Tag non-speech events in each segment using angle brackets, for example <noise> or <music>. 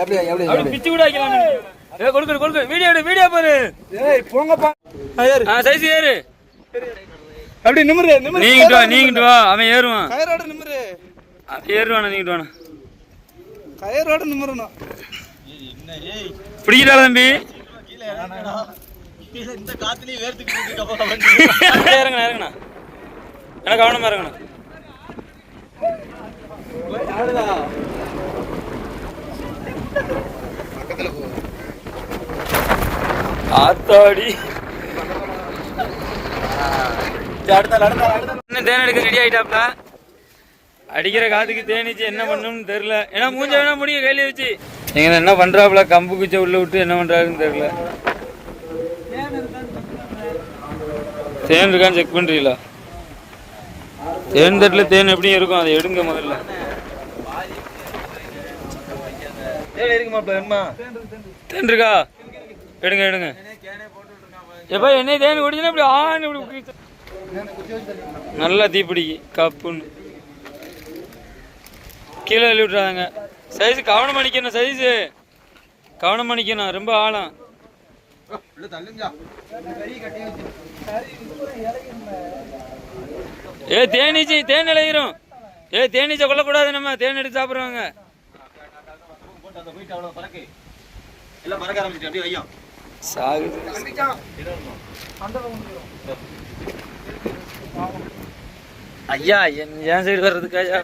அப்படி பிச்சு கூட வைக்கலாம். ஏ கொடுக்குற கொடுக்குற வீடியோ எடு வீடியோ பாரு ஏய் போங்கப்பா. ஆ சைஸ் ஏறு. அப்படி நிமிரு நீங்கிட்டு வா நீங்கிட்டு வா. அவன் ஏறுவான். கயரோட நிமிரு. அவன் ஏறுவானா நீங்கிட்டு வானா? கயரோட நிமிரணும். பிடிக்கிட்டா தம்பி? இந்த காத்துலயே வேர்த்துக்கிட்டு <laughs> இறங்கண்ணா இறங்கண்ணா. எனக்கு கவனமா இறங்கண்ணா ஆத்தாடி. தேன் எடுக்க ரெடி ஆயிட்டாப்ல? அடிக்கிற காத்துக்கு தேனிச்சு என்ன பண்ணும்னு தெரியல. ஏன்னா மூஞ்ச வேணா முடிய கையில வச்சு. நீங்க என்ன பண்றாப்ல? கம்பு குச்ச உள்ள விட்டு என்ன பண்றாருன்னு தெரியல. தேன் இருக்கான்னு செக் பண்றீங்களா? தேன் தட்டுல தேன் எப்படி இருக்கும். அதை எடுங்க முதல்ல. இருக்குமா வேணுமா தேன் எடுங்க எடுங்க. எப்போ என்ன தேன் குடிச்சுன்னா இப்படி ஆன்னு இப்படி நல்லா தீப்பிடிக்கு கப்புன்னு. கீழே தள்ளி விட்றாங்க சைஸ் கவனம் பண்ணிக்கணும் சைஸ். கவனம் பண்ணிக்கணும் ரொம்ப ஆழம். ஏ தேனீச்சி தேன் இலையிரும். ஏ தேனீச்சை கொல்லக்கூடாது நம்ம. தேன் எடுத்து சாப்பிடுவாங்க. போயிட்டு அவ்வளவு பறக்கு. எல்லாம் பறக்க ஆரம்பிச்சிட்டு அப்படியே வையும் சாகுது ஐயா என் சைடு வர்றதுக்கு ஐயா.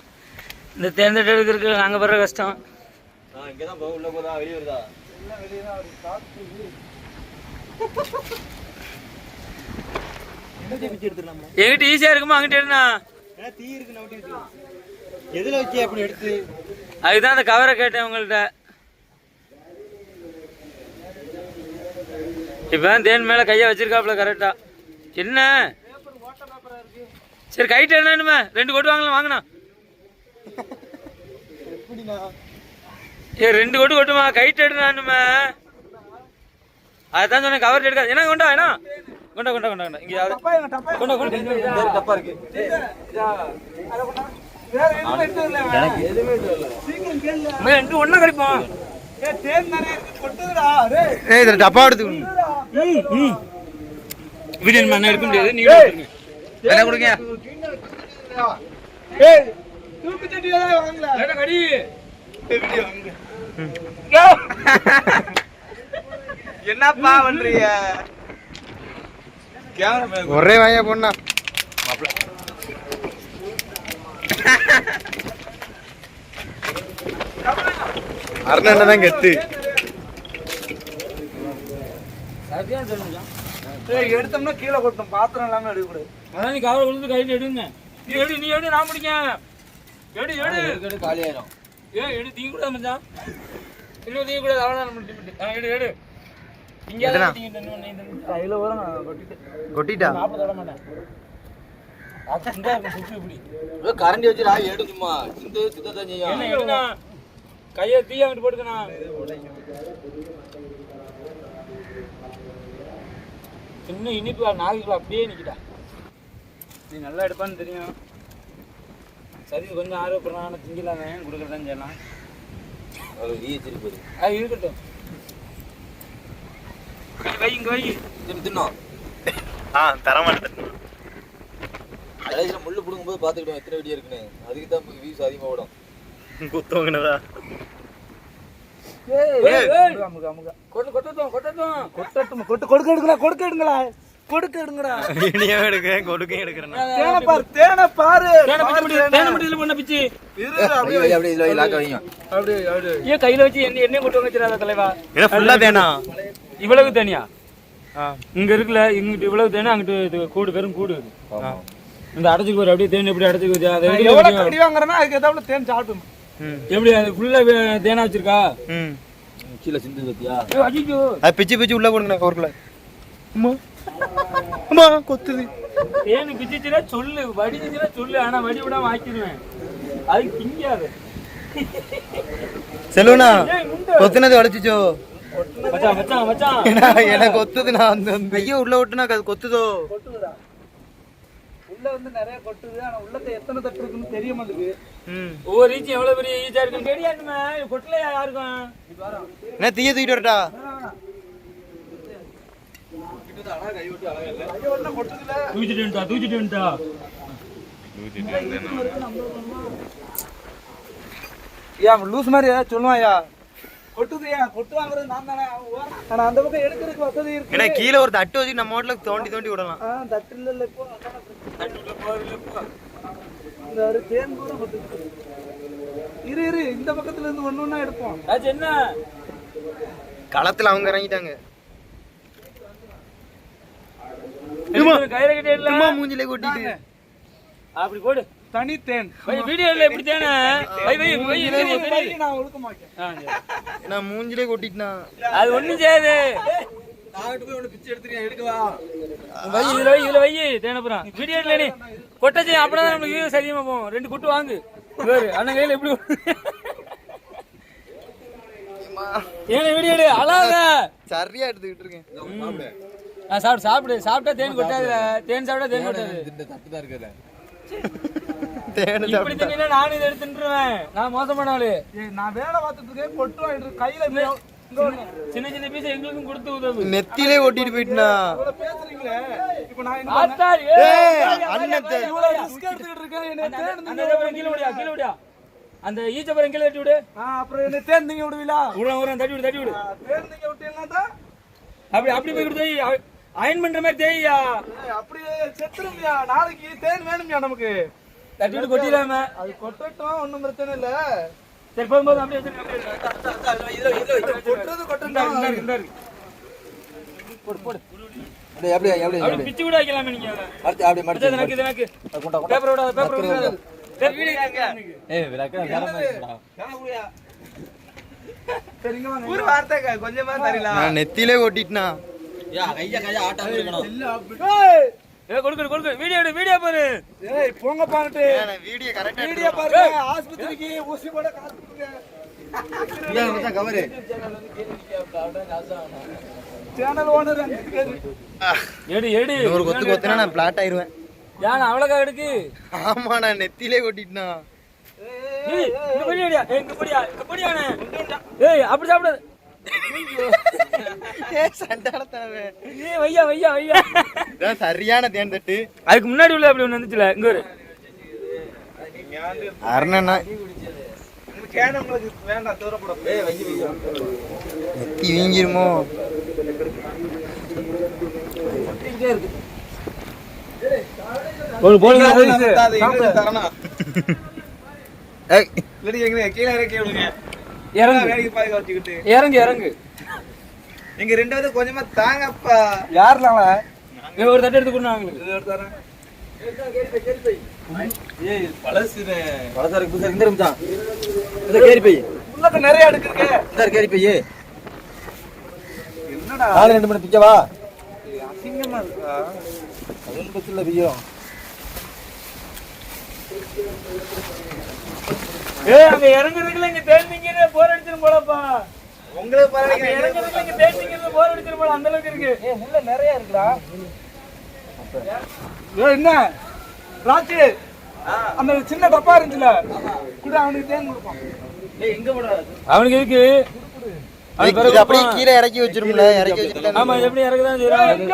இந்த தேர்ந்தெடுத்து எடுக்கிறதுக்கு நாங்கள் படுற கஷ்டம். நான் இங்கதான் போக உள்ள போதா வெளியே வருதா? எங்கிட்ட ஈஸியாக இருக்குமா? அங்கிட்ட எடுனா? தீ இருக்கு எதுல வச்சு அப்படி எடுத்து? அதுதான் அந்த கவரை கேட்டேன் உங்கள்கிட்ட. இப்போ தேன் மேலே கையை வச்சிருக்காப்புல கரெக்டா என்ன? சரி கைட்டு என்னன்னுமே ரெண்டு கொட்டு வாங்கலாம் வாங்கண்ணா. ஏ ரெண்டு கொட்டு கொட்டுமா? கைட்டு எடுனானுமே அதான் சொன்னேன் கவர் எடுக்காது. என்ன கொண்டா என்ன? கொண்டா கொண்டா கொண்டா கொண்டா. இங்கே கொண்டா கொண்டா. தப்பா இருக்கு. எதுவும் ரெண்டு ஒன்றா கிடைப்போம். ஏய் தேன் நிறைய இருக்கு கொட்டுதுடா டேய் ஏய் இதுல டப்பா எடுத்து வீடியோ மண்ணை எடுக்க முடியாது நீங்க எடுத்துருங்க. என்ன கொடுங்க. ஏய் தூக்கு சட்டியா வாங்கல லேட்டா கடி என்னப்பா பண்றீங்க? கேமரா ஒரே வாயா பொண்ணா தான் கெத்து சரியான சொல்லுங்க ஏய் எடுத்தோம்னா கீழே கொட்டும். பாத்திரம் இல்லாம எடுக்க கூடாது அதான் நீ கவலை கொடுத்து கையில் எடுங்க. நீ எடு நீ எடு நான் பிடிக்க எடு எடு. காலி ஆயிரும். ஏ எடு தீங்க கூடாது மச்சான். இன்னும் நம்ம முடிச்சு ஆ எடு எடு. கொட்டிட்டு. கரண்டி வச்சு நான் எடு சும்மா. இந்த கையை தீய அங்கிட்டு போட்டுக்கணா சின்ன இனிப்பு நாளைக்குள்ள அப்படியே நிக்கிட்டா. நீ நல்லா எடுப்பான்னு தெரியும். சரி கொஞ்சம் ஆர்வப்படுறான் திங்கலாமே கொடுக்குறதான் செய்யலாம் அது வீச்சிருப்பது அது இருக்கட்டும். வை இங்க வை. தின்னோம் ஆ தரமாட்டேன் கடைசியில் முள்ளு பிடுங்கும்போது பார்த்துக்கிட்டோம் எத்தனை வெடியா இருக்குன்னு. அதுக்கு தான் வியூஸ் அதிகமாக ஓடும். கொட்டு கொட்டு ஏன் கையில வச்சு என்ன என்ன கொண்டு வச்சிடாத தலைவா ஏன்னா ஃபுல்லா தேனா இவ்வளவு தனியா இங்க இருக்குல்ல இங்கிட்டு இவ்வளவு தேனை அங்கிட்டு இது கூடு வெறும் கூடு இது. இந்த அடைச்சிக்கு போற அப்படியே தேன் எப்படி அடைச்சிக்கு தேன் சாப்பிடும் எப்படி அது ஃபுல்லா தேனா வச்சிருக்கா? ம். கீழே சிந்து பத்தியா அது பிச்சு பிச்சு உள்ள போடுங்க கவருக்குள்ள அம்மா. அம்மா கொத்துது. தேனு பிச்சுச்சுன்னா சொல்லு வடிச்சுச்சுன்னா சொல்லு ஆனா வடி விடாம ஆக்கிடுவேன். அது திங்காது முண்டை. கொத்துனது உடச்சிச்சோ மச்சான் மச்சான் மச்சான். ஏன்னா எனக்கு கொத்துது நான் அந்த ஐயோ உள்ள விட்டுனா அது கொத்துதோ? உள்ள உள்ள வந்து நிறைய கொட்டுது ஆனா உள்ளத்த எத்தனை தட்டு இருக்குன்னு தெரிய மாட்டேங்குது. ஒவ்வொரு ஈச்சும் எவ்வளவு பெரிய ஈச்சா இருக்கு தெரியாதுமே கொட்டலையா யாருக்கும் என்ன தீய தூக்கிட்டு வரட்டா? தூக்கிட்டு வந்துட்டா தூக்கிட்டு வந்துட்டா. லூஸ் மாதிரி ஏன்னா கீழே ஒரு தட்டு வச்சு நம்ம ஹோட்டல தோண்டி தோண்டி விடலாம். தட்டு இல்ல இந்த தேன் கூட இரு இரு இந்த பக்கத்துல இருந்து ஒண்ணு ஒண்ணா எடுப்போம். ராஜ் என்ன? களத்துல அவங்க இறங்கிட்டாங்க. மூஞ்சிலே கொட்டிட்டு. அப்படி போடு. தனி தேன். வீடியோல தானே? தெரியுது. நான் ஒழுக்க மாட்டேன் ஆ, சரி. நான் மூஞ்சிலே கொட்டிட்டா அது ஒண்ணும் செய்யாது. இதுல வை இதுல வை தேனப்புறம். வீடியோ எடுல நீ. கொட்டச்சி அப்படிதான் நமக்கு வியூஸ் அதிகமா போகும். ரெண்டு குட்டு வாங்கு. வேறு அண்ணன் கையில எப்படி ஏன் வீடியோ எடு. அழாத. சரியா எடுத்துக்கிட்டு இருக்கேன். ஆ, சாப்பிடு. சாப்பிடு சாப்பிட்டா தேன் கொட்டாதுல தேன் சாப்பிட்டா தேன் கொட்டாது. தான் இப்படி தின்னா நானும் இதை எடுத்து நின்றுவேன் நான் மோசமான ஆளு. ஏய், நான் வேலை பார்த்துட்டு இருக்கேன் கொட்டுவான் கையில. சின்ன சின்ன பீஸ் எங்களுக்கும் கொடுத்து உதவு. நெத்திலே ஒட்டிட்டு போயிட்டுனா? அந்த- டப்பரம் கீழே தட்டி விடு. அப்புறம் என்ன தேன் திங்க விடுவீங்களா? உள்ள உரம் தட்டி விடு தட்டி விடு. ஆ, தேன் திங்க விட்டீங்கன்னா அப்படி அப்படி போய் கொடுத்து அயன் பண்ற மாதிரி தேய்யா அப்படியே செத்துருமியா நாளைக்கு தேன் வேணுமியா நமக்கு. தட்டி விட்டு கொட்டிடாம. அது கொட்டட்டும் ஒண்ணும் பிரச்சனை இல்ல. சரி போதும் அப்படியே பிச்சு கூட வைக்கலாமே நீங்க. அடுத்து அப்படியே மடிச்சு எனக்கு, எனக்கு. பேப்பர் விடாத, பேப்பர் விடாத. பேப்பர் வீடியோ எடுங்க. ஏய் விளக்க சரி இங்க வாங்க ஒரு வார்த்தை கொஞ்சமா தெரியல நான் நெத்திலே கொட்டிட்டுனா. யா கையா கையா ஆட்டாம இருக்கணும் ஏய் ஏய், கொடுக்குடு, கொடுக்குடு. வீடியோ எடு, வீடியோ பாரு. ஏய் போங்க பாருட்டு வீடியோ கரெக்டா வீடியோ பாருங்க ஆஸ்பத்திரிக்கு ஊசி போட காத்துருங்க இதான் மச்சான் கவரு சேனல் ஓனர் எடு, எடு. ஒரு கொத்து கொத்துனா நான் பிளாட் ஆயிருவேன். ஏன் அவ்வளோக்கா எடுக்கு? ஆமா நான் நெத்திலே கொட்டிட்டுனா. ஏய், இங்க போடியா, இங்க போடியா, இங்க போடியாண்ணே. ஏய், அப்படி சாப்பிடாத. சரியான தேன் தட்டு. அதுக்கு முன்னாடி உள்ள அப்படி ஒண்ணு வந்துச்சுல இங்க ஒரு. வை நெத்தி வீங்கிருமோ? ஒரு போடுங்க தரணா ஏய். கீழே இறக்கி விடுங்க. இறங்கு. இறங்கு இறங்கு. நீங்க ரெண்டு பேரும் கொஞ்சமா தாங்கப்பா. யாருலாம் இங்க ஒரு தட்டு எடுத்து கொடுங்க அவங்களுக்கு ஏய் பழசுனே பழசாருக்கு புதுசா இந்த மச்சான் இந்த கேரி பை. உள்ளக்க நிறைய எடுக்குறீங்க இந்த கேரி பை. என்னடா? நாலு ரெண்டு மணி பிக்கவா அசிங்கமா இருக்கா? ஏய் அங்க இறங்குறதுக்குள்ள இங்க தேர்ந்தீங்க போர் அடிச்சிரும் போலப்பா. உங்களுக்கு பரவாயில்ல இறங்குறதுக்குள்ள இங்க தேர்ந்தீங்க போர் அடிச்சிரும் போல அந்த அளவுக்கு இருக்கு. ஏய் உள்ள நிறைய இருக்குடா. ஏய் என்ன? ராஜி அந்த சின்ன டப்பா இருந்துச்சுல கூட அவனுக்கு தேன் கொடுப்பான் ஏய் எங்க போடா. அவனுக்கு இருக்கு அப்படியே கீழே இறக்கி வச்சிரும்ல இறக்கி ஆமா எப்படி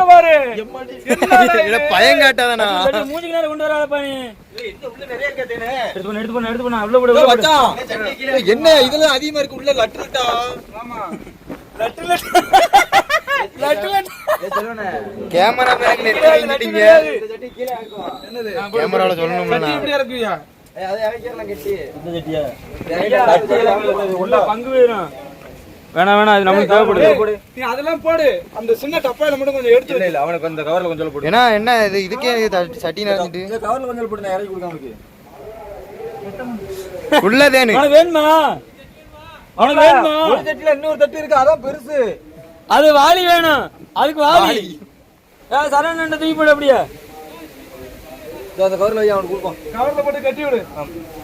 பாரு. இல்ல பயம் காட்டாதானா மூஞ்சிக்கு நேரம் கொண்டு வராதப்பா நீ. என்ன இதெல்லாம் அதிகமா இருக்கு உள்ள லட்டு லட்டா? ஆமா. லட்டு லட்டு. லட்டு லட்டு. ஏய் சொல்லுனே கேமரா என்னது? கேமரால சொல்லணும்ல. எப்படி அதை கட்டி. இந்த ஐயா, உள்ள பங்கு போயிரும் வேணாம் வேணாம் அது நமக்கு தேவைப்படுது. நீ அதெல்லாம் போடு. அந்த சின்ன டப்பாயில மட்டும் கொஞ்சம் எடுத்து இல்ல இல்ல அவனுக்கு அந்த கவர்ல கொஞ்சம் போடு. ஏன்னா என்ன இது? இதுக்கே சட்டி நிறைஞ்சிட்டு இந்த கவர்ல கொஞ்சம் போட்டு நான் இறக்கி கொடுக்க அவனுக்கு. உள்ள தேனு அவனுக்கு வேணுமா? அவனுக்கு வேணுமா? ஒரு சட்டில இன்னொரு தட்டு இருக்கு அதான் பெருசு. அது வாளி வேணும். அதுக்கு வாளி. ஏ சரண் தூக்கி போடு அப்படியே. அந்த கவர்ல வை அவனுக்கு கொடுப்போம். கவர்ல போட்டு கட்டி விடு.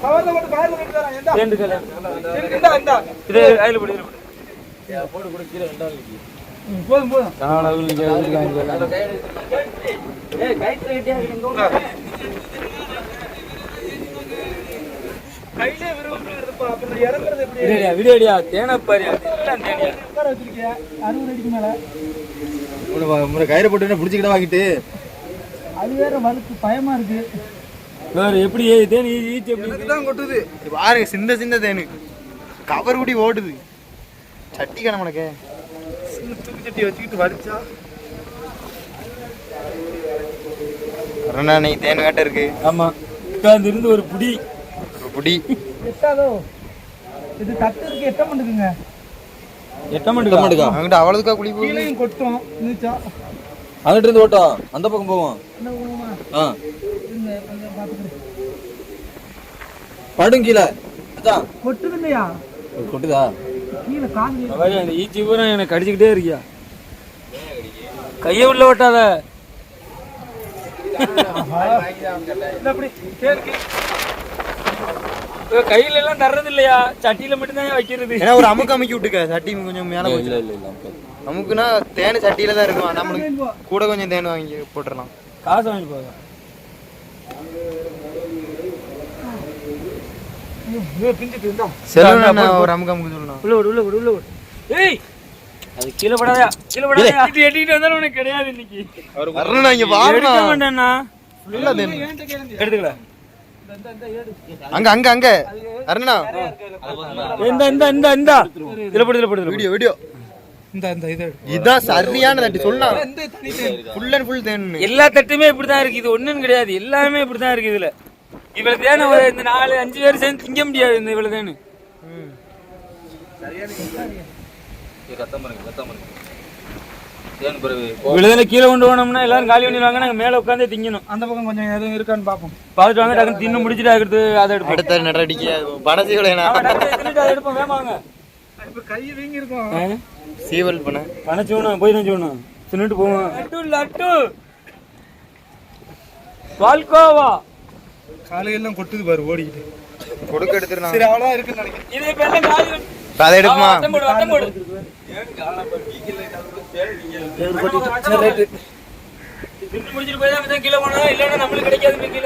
கவர்ல போட்டு கார்ல கட்டி தரேன். கல்ல. இந்தா இந்தா. இது கையில போடு. போட்டு கூட ரெண்டாவது போதும் போதும். விடியடியா தேனப்பாரியா அறுபது அடிக்கு மேல. முறை கயிறு போட்டு பிடிச்சிக்கிட்ட வாங்கிட்டு. அது வேற வலுக்கு பயமா இருக்கு. வேற எப்படி? தேனி ஈச்சி எப்படி? தான் கொட்டுது. பாருங்க சின்ன சின்ன தேனு. கவர் குடி ஓடுது. சட்டி கணமனக்கே சின்ன தூக்கி சட்டி வச்சுக்கிட்டு வலிச்சா? அண்ணா நீ தேன் வேட்டை இருக்கு. ஆமா. உட்கார்ந்து இருந்து ஒரு புடி. ஒரு புடி. எட்டாதோ? இது தட்டு இருக்கு எட்ட மாட்டுக்குங்க எட்ட மாட்டுக்கா அங்கிட்ட அவ்வளவுக்கா குழி போகுது கீழையும் கொட்டும். இருந்துச்சா அங்கிட்டு இருந்து ஓட்டம் அந்த பக்கம் போவோம். ஆ. படும் கீழே. அதான். கொட்டுது இல்லையா கொட்டுதா? ஈச்சி பூரா எனக்கு கடிச்சுக்கிட்டே இருக்கியா? கையை உள்ள இவ கையில எல்லாம் தர்றது இல்லையா? சட்டியில மட்டும்தான் வைக்கிறது. ஏன்னா ஒரு அமுக்கு அமுக்கி விட்டுக்க. சட்டி கொஞ்சம் மேல போச்சு. அமுக்குனா தேன் சட்டியில தான் இருக்கும்? நம்மளுக்கு கூட கொஞ்சம் தேன் வாங்கி போட்டுடலாம். காசு வாங்கிட்டு போக பிஞ்சிட்டு இருந்தா செல்வன் ஒரு அமுக்கு அமுக்கு சொல்லணும் உள்ள விடு உள்ள விடு உள்ள விடு. ஏய் அது கீழே படாதயா கீழே படாதயா. இது எட்டிட்டு வந்தாலும் உனக்கு கிடையாது இன்னைக்கு. வரணும் இங்க ஃபுல்லா தேன் எடுத்துக்கல. அங்க அங்க அங்க. அருணா இந்த இந்த இந்த இந்த. இதுல போடு இதுல போடு இதுல போடு. வீடியோ. வீடியோ இந்த இந்த இது எடு. இதான் சரியான தட்டி தனி தேன். ஃபுல் அண்ட் ஃபுல் தேன் எல்லா தட்டுமே இப்படிதான் இருக்கு. இது ஒண்ணும் கிடையாது. எல்லாமே இப்படிதான் இருக்கு இதுல. இவ்வளவு தேனை ஒரு இந்த நாலு அஞ்சு பேர் சேர்ந்து திங்க முடியாது இந்த இவ்வளவு தேனு கீழே கொண்டு போனோம்னா எல்லாரும் காலி பண்ணிடுவாங்க நாங்க மேல உட்காந்தே திங்கணும். அந்த பக்கம் கொஞ்சம் எதுவும் இருக்கான்னு பார்ப்போம். பார்த்துட்டு வாங்க டக்குன்னு தின்னு முடிச்சுட்டு அடுத்து அதை எடுப்போம். அடுத்த நடவடிக்கை தின்னுட்டு அதை எடுப்போம் வேமாங்க இப்ப கை வீங்கி இருக்கும் சீவல் பண்ண பணச்சோணும் போய் வச்சோணும் தின்னுட்டு போவோம். லட்டு லட்டு. பால்கோவா காலையெல்லாம் கொட்டுது பாரு ஓடிக்கிட்டு. கொடுக்க எடுத்துருந்தான் சரி அவ்வளவுதான் இருக்குன்னு நினைக்கிறேன். இது இப்ப எல்லாம் காலி பண்ணி- அதை எடுக்குமா? முடிச்சிட்டு போய் தான் கீழே போனோம். இல்லைன்னா நம்மளுக்கு கிடைக்காது கீழே.